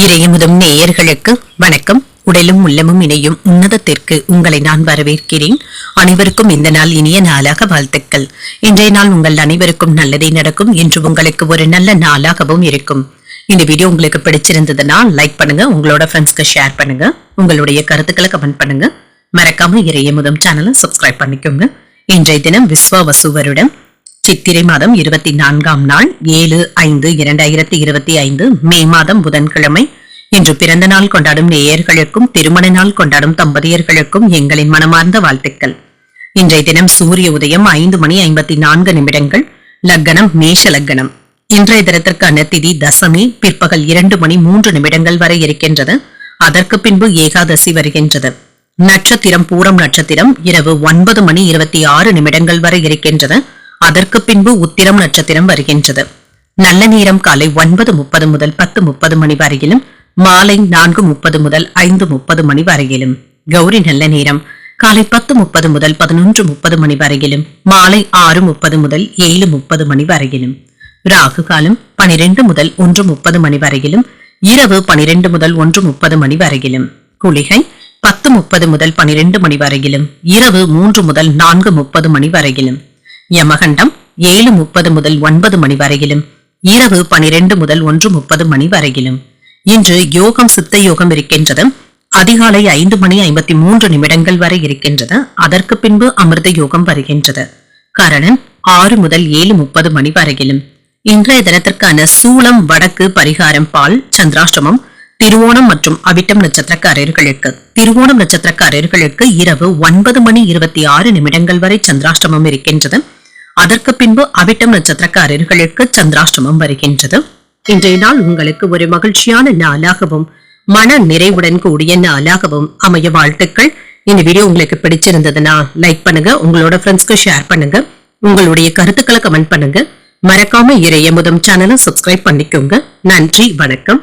இறையமுதும் நேயர்களுக்கு வணக்கம். உடலும் உள்ளமும் இணையும் உன்னதத்திற்கு உங்களை நான் வரவேற்கிறேன். அனைவருக்கும் இந்த நாள் இனிய நாளாக வாழ்த்துக்கள். இன்றைய நாள் உங்கள் அனைவருக்கும் நல்லதே நடக்கும் என்று உங்களுக்கு ஒரு நல்ல நாளாகவும் இருக்கும். இந்த வீடியோ உங்களுக்கு பிடிச்சிருந்ததுன்னா லைக் பண்ணுங்க உங்களோட ஃப்ரெண்ட்ஸ்க்கு ஷேர் பண்ணுங்க உங்களுடைய கருத்துக்களை கமெண்ட் பண்ணுங்க. மறக்காம இறையமுதம் சேனலை சப்ஸ்கிரைப் பண்ணிக்கோங்க. இன்றைய தினம் விஸ்வ வசுவருடன் சித்திரை மாதம் இருபத்தி நான்காம் நாள் ஏழு ஐந்து இரண்டாயிரத்தி இருபத்தி ஐந்து மே மாதம் புதன்கிழமை. இன்று பிறந்த நாள் கொண்டாடும் நேயர்களுக்கும் திருமண நாள் கொண்டாடும் தம்பதியர்களுக்கும் எங்களின் மனமார்ந்த வாழ்த்துக்கள். இன்றைய தினம் சூரிய உதயம் ஐந்து மணி ஐம்பத்தி நான்கு நிமிடங்கள் லக்கணம் மேஷ லக்கணம். இன்றைய தினத்திற்கான திதி தசமி பிற்பகல் இரண்டு மணி மூன்று நிமிடங்கள் வரை இருக்கின்றது. அதற்கு பின்பு ஏகாதசி வருகின்றது. நட்சத்திரம் பூரம் நட்சத்திரம் இரவு ஒன்பது மணி இருபத்தி ஆறு நிமிடங்கள் வரை இருக்கின்றது. அதற்கு பின்பு உத்திரம் நட்சத்திரம் வருகின்றது. நல்ல நேரம் காலை ஒன்பது முப்பது முதல் பத்து முப்பது மணி வரையிலும் மாலை நான்கு முப்பது முதல் ஐந்து முப்பது மணி வரையிலும். கௌரி நல்ல நேரம். காலை பத்து முப்பது முதல் பதினொன்று முப்பது மணி வரையிலும் மாலை ஆறு முப்பது முதல் ஏழு முப்பது மணி வரையிலும். ராகு காலம் பனிரெண்டு முதல் ஒன்று முப்பது மணி வரையிலும் இரவு பனிரெண்டு முதல் ஒன்று முப்பது மணி வரையிலும். குளிகை பத்து முப்பது முதல் பனிரெண்டு மணி வரையிலும் இரவு மூன்று முதல் நான்கு முப்பது மணி வரையிலும். யமகண்டம் ஏழு முப்பது முதல் ஒன்பது மணி வரையிலும் இரவு பனிரெண்டு முதல் ஒன்று முப்பது மணி வரையிலும். இன்று யோகம் சித்த யோகம் இருக்கின்றது அதிகாலை ஐந்து மணி ஐம்பத்தி மூன்று நிமிடங்கள் வரை இருக்கின்றது. அதற்கு பின்பு அமிர்த யோகம் வருகின்றது. கரணன் ஆறு முதல் ஏழு முப்பது மணி வரையிலும். இன்றைய தினத்திற்கான சூளம் வடக்கு பரிகாரம் பால் சந்திராஷ்டமம் திருவோணம் மற்றும் அவிட்டம் நட்சத்திரக்காரர்களுக்கு. திருவோணம் நட்சத்திரக்காரர்களுக்கு இரவு ஒன்பது மணி இருபத்தி ஆறு நிமிடங்கள் வரை சந்திராஷ்டமம் இருக்கின்றது. அதற்கு பின்பு அவிட்டம் நட்சத்திரக்காரர்களுக்கு சந்திராஷ்டமம் வருகின்றது. இன்றைய நாள் உங்களுக்கு ஒரு மகிழ்ச்சியான நாளாகவும் மன நிறைவுடன் கூடிய நாளாகவும் அமைய வாழ்த்துக்கள். இந்த வீடியோ உங்களுக்கு பிடிச்சிருந்ததுன்னா லைக் பண்ணுங்க உங்களோட ஃப்ரெண்ட்ஸ்க்கு ஷேர் பண்ணுங்க. உங்களுடைய கருத்துக்களை கமெண்ட் பண்ணுங்க. மறக்காம இறைய முதம் சேனலை சப்ஸ்கிரைப் பண்ணிக்கோங்க. நன்றி வணக்கம்.